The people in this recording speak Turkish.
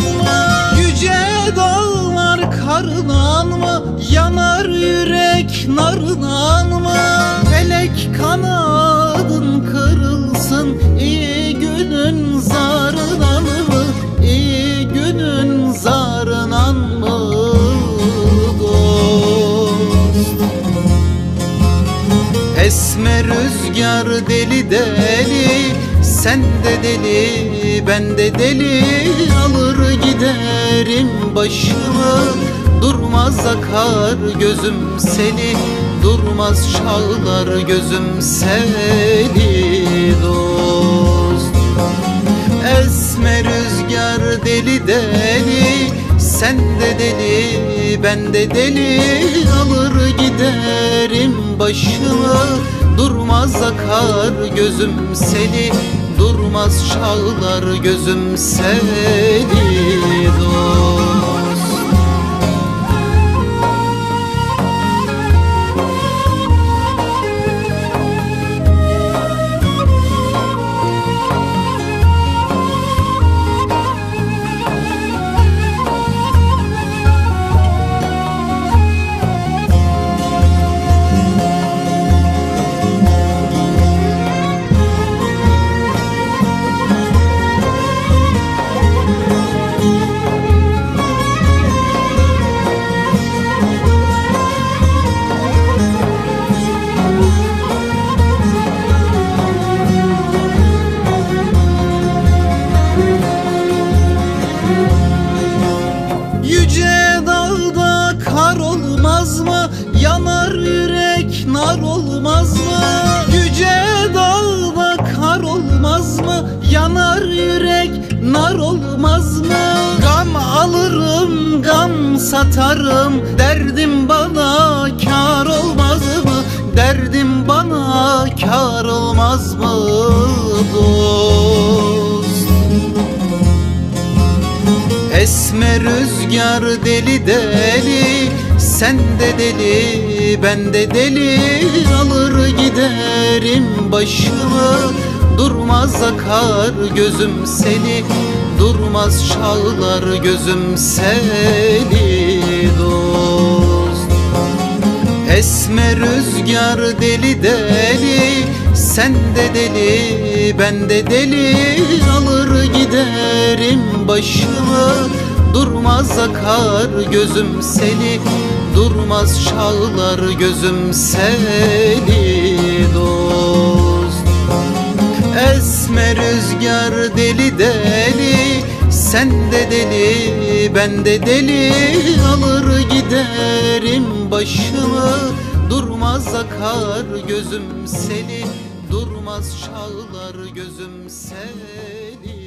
mı? Yüce dağlar kardan mı? Yanar yürek nardan mı? Felek kanadın kırılsın iyi günün zarından mı? İyi günün zarından mı? Dost? Esme rüzgar deli deli sen de deli ben de deli. Alır giderim başımı. Durmaz akar gözüm seni. Durmaz çağlar gözüm seni dost. Esme rüzgar deli deli. Sen de deli ben de deli. Alır giderim başımı. Durmaz akar gözüm seni Durmaz çağlar gözüm seni gam satarım Derdim bana kar olmaz mı? Derdim bana kar olmaz mı dost? Esme rüzgar deli deli Sen de deli ben de deli Alır giderim başımı Durmaz akar gözüm seni Durmaz çağlar gözüm seni dost. Esme rüzgar deli deli Sen de deli ben de deli. Alır giderim başımı Durmaz akar gözüm seni Durmaz çağlar gözüm seni dost. Esme rüzgar deli deli Sen de deli ben de deli Alır giderim başımı. Durmaz akar gözüm seni Durmaz çağlar gözüm seni